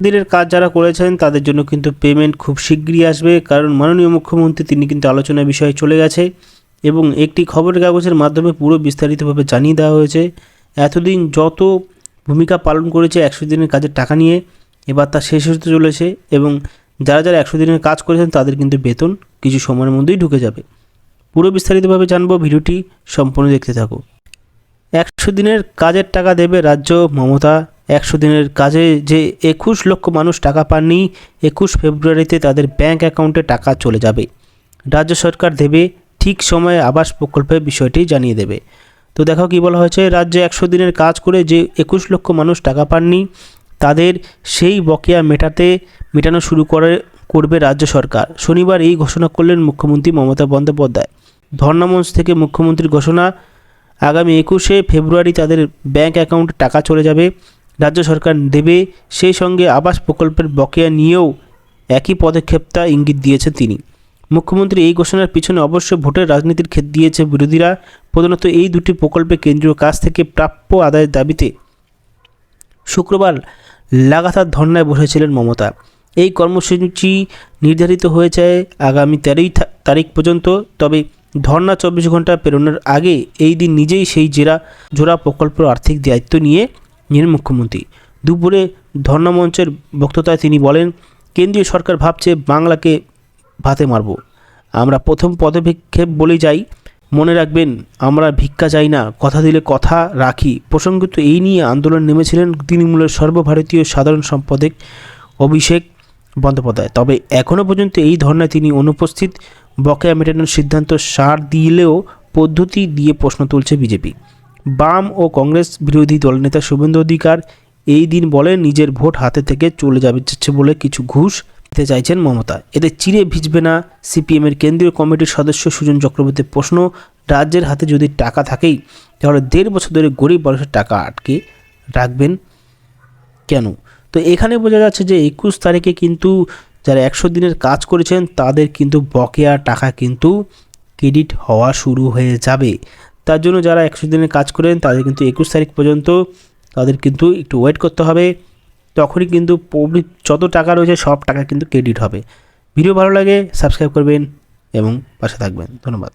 দিনের কাজ যারা করেছেন, তাদের জন্য কিন্তু পেমেন্ট খুব শীঘ্রই আসবে। কারণ মাননীয় মুখ্যমন্ত্রী, তিনি কিন্তু আলোচনার বিষয়ে চলে গেছে এবং একটি খবরের কাগজের মাধ্যমে পুরো বিস্তারিতভাবে জানিয়ে দেওয়া হয়েছে। এতদিন যত ভূমিকা পালন করেছে একশো দিনের কাজের টাকা নিয়ে, এবার তা শেষ হতে চলেছে এবং যারা যারা একশো দিনের কাজ করেছেন, তাদের কিন্তু বেতন কিছু সময়ের মধ্যেই ঢুকে যাবে। পুরো বিস্তারিতভাবে জানব ভিডিওটি সম্পূর্ণ দেখতে থাকো একশো দিনের কাজের টাকা দেবে রাজ্য মমতা একশো দিনের কাজে যে একুশ লক্ষ মানুষ টাকা পাননি, একুশ ফেব্রুয়ারিতে তাদের ব্যাংক অ্যাকাউন্টে টাকা চলে যাবে। রাজ্য সরকার দেবে, ঠিক সময়ে আবাস প্রকল্পের বিষয়টি জানিয়ে দেবে। তো দেখো কি বলা হয়েছে, রাজ্যে একশো দিনের কাজ করে যে একুশ লক্ষ মানুষ টাকা পাননি, তাদের সেই বকেয়া মেটাতে মেটানো শুরু করে, করবে রাজ্য সরকার। শনিবার এই ঘোষণা করলেন মুখ্যমন্ত্রী মমতা বন্দ্যোপাধ্যায়। ধর্নামঞ্চ থেকে মুখ্যমন্ত্রীর ঘোষণা, আগামী একুশে ফেব্রুয়ারি তাদের ব্যাংক অ্যাকাউন্টে টাকা চলে যাবে। রাজ্য সরকার দেবে সেই সঙ্গে আবাস প্রকল্পের বকেয়া নিয়েও একই পদক্ষেপটা ইঙ্গিত দিয়েছেন তিনি। মুখ্যমন্ত্রী এই ঘোষণার পিছনে অবশ্য ভোটের রাজনীতির ক্ষেত দিয়েছে বিরোধীরা। প্রধানত এই দুটি প্রকল্পে কেন্দ্রীয় কাছ থেকে প্রাপ্য আদায়ের দাবিতে শুক্রবার লাগাতার ধর্নায় বসেছিলেন মমতা। এই কর্মসূচি নির্ধারিত হয়েছে আগামী তেরোই তারিখ পর্যন্ত, তবে ধর্না চব্বিশ ঘণ্টা পেরোনোর আগে এই দিন নিজেই সেই জেরা জোড়া প্রকল্পের আর্থিক দায়িত্ব নিয়ে নিলেন মুখ্যমন্ত্রী। দুপুরে ধর্না মঞ্চের বক্তৃতায় তিনি বলেন, কেন্দ্রীয় সরকার ভাবছে বাংলাকে ভাতে মারব। আমরা প্রথম পদক্ষেপ বলে যাই। মনে রাখবেন, আমরা ভিক্ষা চাই না, কথা দিলে কথা রাখি। প্রসঙ্গত এই নিয়ে আন্দোলন নেমেছিলেন তৃণমূলের সর্বভারতীয় সাধারণ সম্পাদক অভিষেক বন্দ্যোপাধ্যায়। তবে এখনও পর্যন্ত এই ধর্নায় তিনি অনুপস্থিত। বকেয়া মেটানোর সিদ্ধান্ত সার দিলেও পদ্ধতি দিয়ে প্রশ্ন তুলছে বিজেপি। বাম ও কংগ্রেস বিরোধী দলনেতা শুভেন্দু অধিকার এই দিন বলেন নিজের ভোট হাতে থেকে চলে যাবে, যাচ্ছে বলে কিছু ঘুষ দিতে চাইছেন মমতা। এতে চিরে ভিজবে না সিপিএমের কেন্দ্রীয় কমিটির সদস্য সুজন চক্রবর্তীর প্রশ্ন, রাজ্যের হাতে যদি টাকা থাকেই, তাহলে দেড় বছর ধরে গরিব মানুষের টাকা আটকে রাখবেন কেন? তো এখানে বোঝা যাচ্ছে যে একুশ তারিখে কিন্তু যারা একশো দিনের কাজ করেছেন, তাদের কিন্তু বকেয়া টাকা কিন্তু ক্রেডিট হওয়া শুরু হয়ে যাবে। তার জন্য যারা একশো দিনের কাজ করেন, তাদের কিন্তু একুশ তারিখ পর্যন্ত তাদের কিন্তু একটু ওয়েট করতে হবে। তখনই কিন্তু পবলি- যত টাকা রয়েছে, সব টাকা কিন্তু ক্রেডিট হবে। ভিডিও ভালো লাগে সাবস্ক্রাইব করবেন এবং পাশে থাকবেন। ধন্যবাদ।